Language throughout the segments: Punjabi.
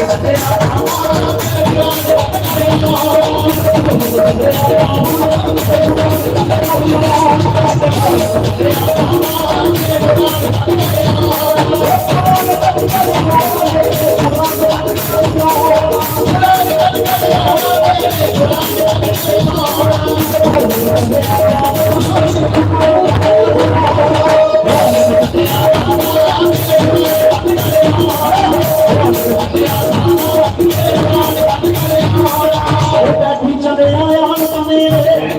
Oh, I'm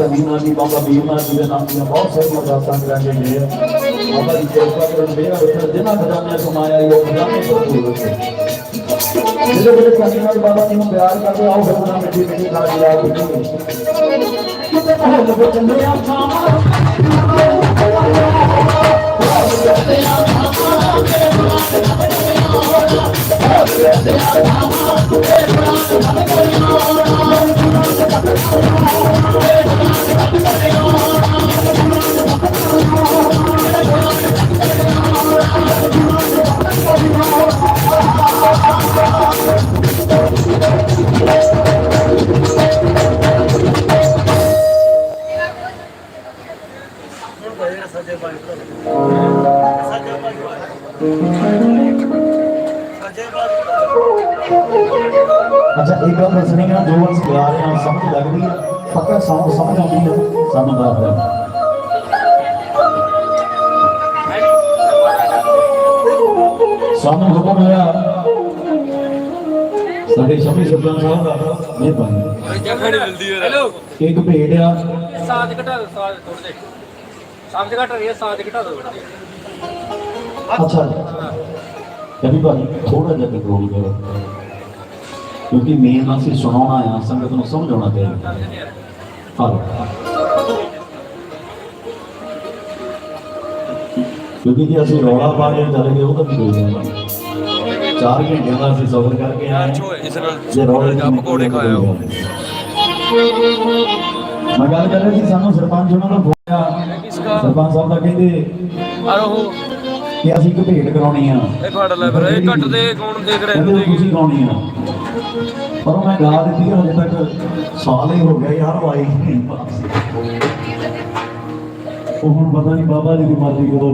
ਬਾਬਾ ਕਮੀਨਾ ਜੀ ਬਾਬਾ ਬੀਮਾ ਜੀ ਦੇ ਨਾਮ ਦੀਆਂ ਬਹੁਤ ਸਾਰੀਆਂ ਦਾਤਾਂ ਕਰਾਂਗੇ ਨੇ ਬਾਬਾ ਜੀ ਕਿਰਪਾ ਕਰਨ ਦੇ ਰੱਖਣ ਜਿਨ੍ਹਾਂ ਖਜ਼ਾਨੇ ਕਮਾਇਆ ਇਹ ਖਜ਼ਾਨੇ ਭਰਪੂਰ ਰੱਖੇ ਜਿਹੜੇ ਜਿਹੜੇ ਕਮੀਨਾ ਜੀ ਬਾਬਾ ਜੀ ਨੂੰ ਪਿਆਰ ਕਰਦੇ, ਆਓ ਫਿਰ ਉਹਨਾਂ ਮਿੱਠੀ ਮਿੱਠੀ ਖਾ ਕੇ ਆ ਕਿਤੇ ਮਾਹੌਲ ਵਿੱਚ ਚੱਲੇ ਆ। ਖਾਣਾ ਅੱਛਾ ਇਹ ਗੱਲ ਦੱਸਣੀ ਆ ਜੋ ਅਸੀਂ ਗਾ ਰਹੇ ਹਾਂ ਸਮਝ ਲੱਗਦੀ ਹੈ। ਪੱਕਾ ਸੌਂ ਸਮਝ ਆਉਂਦੀ ਹੈ। ਸਾਨੂੰ ਦੱਸ ਦਿਓ ਸਾਨੂੰ ਹੁਕਮ ਹੋਇਆ। ਸਾਡੇ ਸ਼ਮੀ ਸਰਦਾਰ ਸਾਹਿਬ ਦਾ ਮਿਹਰਬਾਨੀ। ਹੈ। ਇੱਕ ਭੇਡ ਆ। ਸਾਜ ਘਟਾ ਦੋ ਸਾਜ ਥੋੜੇ ਦੇ ਸਾਜ ਘਟਾ ਰਹੀ ਹੈ ਸਾਜ ਘਟਾ ਦੋ ਅੱਛਾ। ਕभी ਭਾਈ ਥੋੜਾ ਜਿਹਾ ਕੰਟਰੋਲ ਕਰੋ ਕਿਉਂਕਿ ਮੇਨ ਅਸੀਂ ਸੁਣਾਉਣਾ ਆ ਸੰਗਤ ਨੂੰ ਸਮਝਾਉਣਾ ਚਾਹੀਦਾ। ਹਾਂ। ਕਿਉਂਕਿ ਜੇ ਅਸੀਂ ਰੌਲਾ ਪਾ ਕੇ ਚਲੇ ਗਏ ਉਹ ਤਾਂ ਵੀ ਕੋਈ ਗੱਲ ਨਹੀਂ ਚਾਰ ਘੰਟਿਆਂ ਦਾ ਅਸੀਂ ਸਫ਼ਰ ਕਰਕੇ ਆਏ ਚੋ ਇਸ ਨਾਲ ਜੇ ਰੌਲੇ ਜਾਂ ਪਕੌੜੇ ਖਾਇਆ ਹੋ ਮੈਂ ਗੱਲ ਕਰ ਰਿਹਾ ਸੀ ਸਾਨੂੰ ਸਰਪੰਚ ਉਹਨਾਂ ਦਾ ਫੋਨ ਆ ਸਰਪੰਚ ਸਾਹਿਬ ਦਾ ਕਹਿੰਦੇ ਆ ਉਹ ਕਿ ਅਸੀਂ ਇੱਕ ਭੇਟ ਕਰਾਉਣੀ ਆ ਇਹ ਫੜ ਲੈ ਫਿਰ ਇਹ ਘੱਟ ਦੇ ਕੌਣ ਦੇਖ ਰਿਹਾ ਇਹਨੂੰ ਤੁਸੀਂ ਗਾਉਣੀ ਆ ਪਰ ਉਹ ਮੈਂ ਗਾ ਦਿੱਤੀ ਹਜੇ ਤੱਕ ਸਾਲ ਹੀ ਹੋ ਗਿਆ ਯਾਰ ਵਾਪਸ। ਉਹ ਹੁਣ ਪਤਾ ਨਹੀਂ ਬਾਬਾ ਜੀ ਦੀ ਮਰਜ਼ੀ ਕਦੋਂ